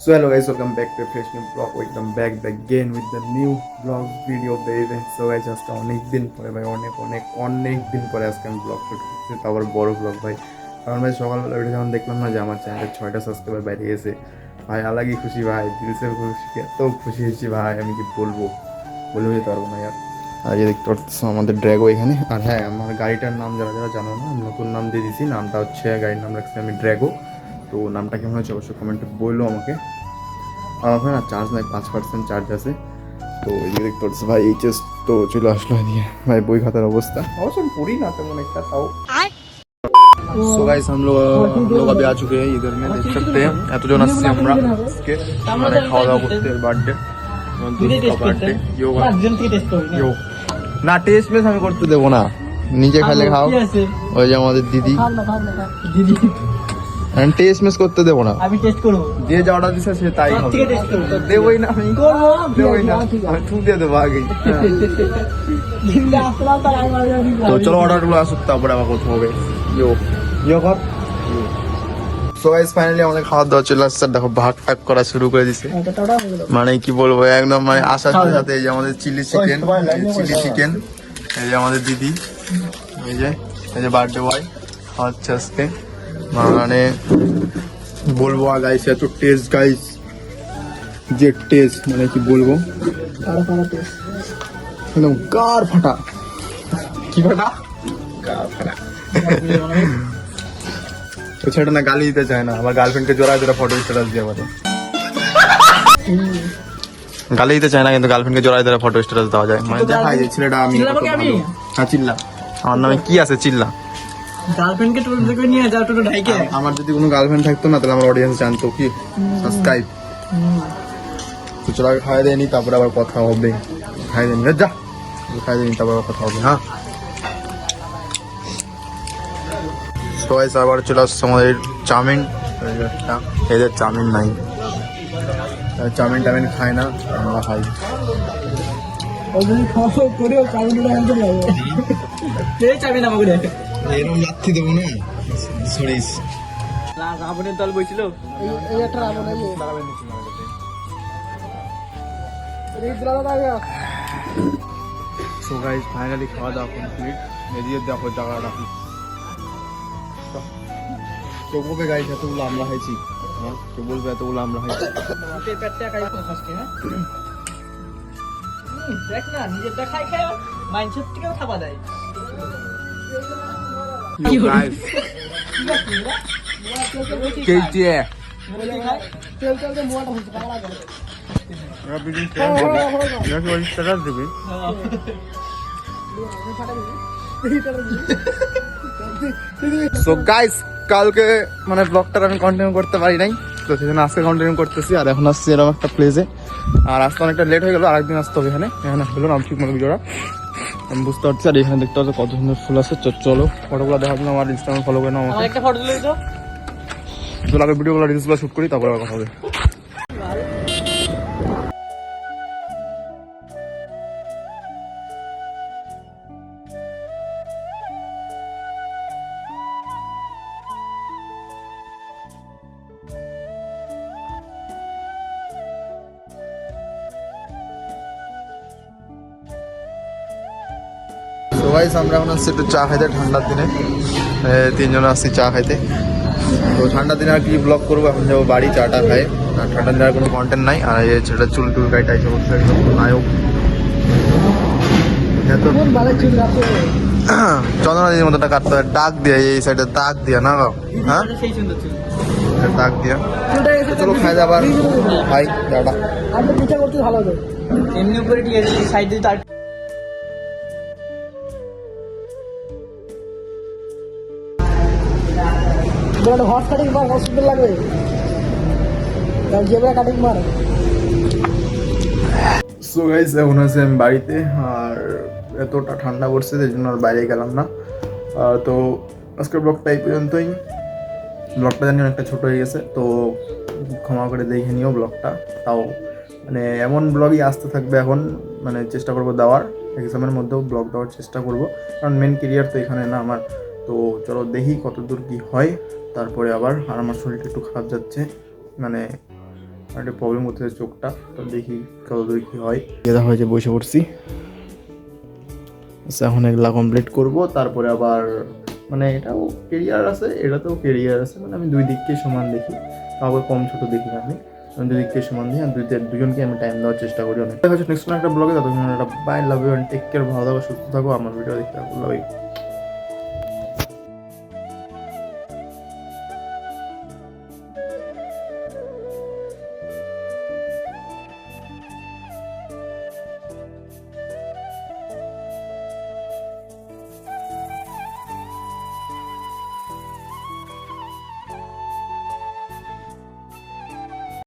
So hello guys, welcome back to a fresh new vlog. Welcome back again with the new vlog video baby. So guys আজকে অনেক দিন পরে ভাই অনেক অনেক অনেক দিন পরে আজকে আমি ব্লগ শুট তাও আবার বড় ব্লগ ভাই। কারণ ভাই সকালবেলা উঠে যখন দেখলাম না যে আমার চ্যানেলে ছয়টা সাবস্ক্রাইবার বাইরে গেছে ভাই আলাগই খুশি ভাই দিলসের খুশি এত খুশি হয়েছি ভাই আমি কি বলব? বলে যেতে পারব না ইয়ার। আর এই দেখতে পাচ্ছ আমাদের ড্র্যাগো এখানে। আর হ্যাঁ আমার গাড়িটার নাম যারা যারা জানো না নতুন নাম দিয়ে দিয়েছি নামটা হচ্ছে গাড়ির নাম রাখছি আমি ড্র্যাগো তো নামটা কেমন হচ্ছে অবশ্যই কমেন্টে বললো আমাকে আমার ফোনে না চার্জ নাই পাঁচ পার্সেন্ট চার্জ আছে তো এদিকে দেখতে পাচ্ছি ভাই এইচএস তো চলে আসলো এদিকে ভাই বই খাতার অবস্থা অবশ্য আমি পড়ি না তেমন একটা তাও सो गाइस हम लोग हम लोग अभी आ चुके हैं इधर में देख सकते हैं এত জন আসছে আমরা আজকে মানে খাওয়া দাওয়া করতে বার্থডে বার্থডে ইয়োগা ইয়ো না টেস্ট মেস আমি করতে দেবো না নিজে খালে খাও ওই যে আমাদের দিদি দিদি আমি টেস্ট মেস করতে দেবো না। আমি টেস্ট করব। যে যা অর্ডার দিছে সে তাই হবে। টেস্ট করব দেবই না আমি। করব দেবই না। ঠিক আমি ঠু দিয়ে দেবো আগে তো চলো অর্ডারগুলো আসুক তারপরে আবার কথা হবে। ইয়ো ইয়ো কর সো গাইস ফাইনালি আমাদের খাওয়া দাওয়া চলে আসছে। দেখো ভাগ করা শুরু করে দিছে। মানে কি বলব একদম মানে আসার সাথে সাথে এই যে আমাদের চিলি চিকেন চিলি চিকেন এই যে আমাদের দিদি এই যে এই যে বার্থডে বয় হচ্ছে আজকে। মানে বলব গাইস এত টেস্ট গাইস যে টেস্ট মানে কি বলব? একদম ফাটা। কি ফাটা? তো ছেলেটা না গালি দিতে চায় না। আমার গার্লফ্রেন্ডকে জোড়ায় জোড়া ফটো স্ট্যাটাস দিয়ে বলে। গালি দিতে চায় না কিন্তু গার্লফ্রেন্ডকে জোড়ায় জোড়া ফটো স্ট্যাটাস দেওয়া যায়। মানে দেখাই যে ছেলেটা আমি। হ্যাঁ চিল্লা। আমার নামে কি আছে? চিল্লা। গার্লফ্রেন্ডকে টোটো থেকে নিয়ে যাও টোটো ঢাইকে। আমার যদি কোনো গার্লফ্রেন্ড থাকতো না তাহলে আমার অডিয়েন্স জানতো কি? সাবস্ক্রাইব তো চলো আগে খাই দেয়নি তারপরে আবার কথা হবে। খাই দেয়নি যা খাই দেয়নি তারপর আবার কথা হবে হ্যাঁ? সবাই আবার চলে আসছে আমাদের চাউমিন। এদের চাউমিন নাই। চাউমিন টাউমিন খায় না আমরা খাই। করেও চাবি দুটো আনতে যাব। কে চাবি না আমাকে এরকম লাথি দেবো না? সরিস রাবণের দল বইছিল? সো গাইস ফাইনালি খাওয়া দাওয়া কমপ্লিট এদিকে দেখো জায়গাটা বলবে গাইস এতগুলো আমরা খাইছি। হ্যাঁ? কেউ বলবে এতগুলো আমরা খাইছি। হ্যাঁ? দেখ না নিজেরটা খাই খাই মাইন্ডসেট থেকেও খাওয়া দেয়। Yo, guys. কি স্ট্যাটাস দিবি সো গাইস কালকে মানে ব্লগটা আমি কন্টিনিউ করতে পারি নাই। তো সেজন্য আজকে কন্টিনিউ করতেছি আর এখন আসছি এরকম একটা প্লেসে আর আসতে অনেকটা লেট হয়ে গেল আরেকদিন আসতে হবে এখানে। এখানে হলো না ঠিক মতো ভিডিওটা আমি বুঝতে পারছি আর এখানে দেখতে পাচ্ছি কত সুন্দর ফুল আছে। চলো ফটোগুলো দেখার জন্য আমার ইনস্টাগ্রাম ফলো করে নাও আমাকে। একটা ফটো দিলে তো চলো আগে ভিডিওগুলো রিলসগুলো শুট করি তারপরে কথা হবে। গাইস আমরা এখন আসছি একটু চা খাইতে ঠান্ডার দিনে। তিনজন আসছি চা খাইতে। তো ঠান্ডার দিনে আর কি ব্লগ করব? এখন যাব বাড়ি চাটা খাই। আর ঠান্ডার দিনে আর কোনো কন্টেন্ট নাই। আর এই ছেলেটা চুল টুল কাইটা এসে বসে একদম নায়ক। চন্দনা দিদির মতো কাটতে হয়। ডাক দিয়ে এই সাইডে দাগ দিয়া না গো? হ্যাঁ? সেই সুন্দর দাগ দিয়া। চলো খাই আবার খাই চাটা। আমি পিঠা করতে ভালো এমনি উপরে ঠিক আছে সাইড তার হর্স কাটিং মার হসপিটাল লাগবে। জেবরা কাটিং মার। সো গাইস এখন আছে আমি বাড়িতে, আর এতটা ঠান্ডা পড়ছে, সেই জন্য আর বাইরে গেলাম না। তো আজকের ব্লগটা এই পর্যন্তই। ব্লগটা জানি অনেকটা ছোট হয়ে গেছে, তো ক্ষমা করে দেখে নিও ব্লগটা তাও মানে এমন ব্লগই আসতে থাকবে এখন মানে চেষ্টা করব দেওয়ার। এক্সামের মধ্যেও ব্লগ দেওয়ার চেষ্টা করব। কারণ মেন কেরিয়ার তো এখানে না আমার। তো চলো দেখি কতদূর কি হয়। তারপরে আবার আর আমার শরীরটা একটু খারাপ যাচ্ছে মানে একটা প্রবলেম করতেছে চোখটা, তো দেখি কতদূর কী হয়। যেটা হয়েছে বসে পড়ছি। আচ্ছা এখন এগুলা কমপ্লিট করব, তারপরে আবার মানে এটাও কেরিয়ার আছে, এটাতেও কেরিয়ার আছে মানে আমি দুই দিককে সমান দেখি। আবার কম ছোট দেখি আমি আমি দুই দিককে সমান দিই আর দুই দুজনকে আমি টাইম দেওয়ার চেষ্টা করি অনেক। দেখা হচ্ছে নেক্সট একটা ব্লগে ততক্ষণ একটা bye love you take care ভালো থাকো, সুস্থ থাকো, আমার ভিডিও দেখতে লাভ ইউ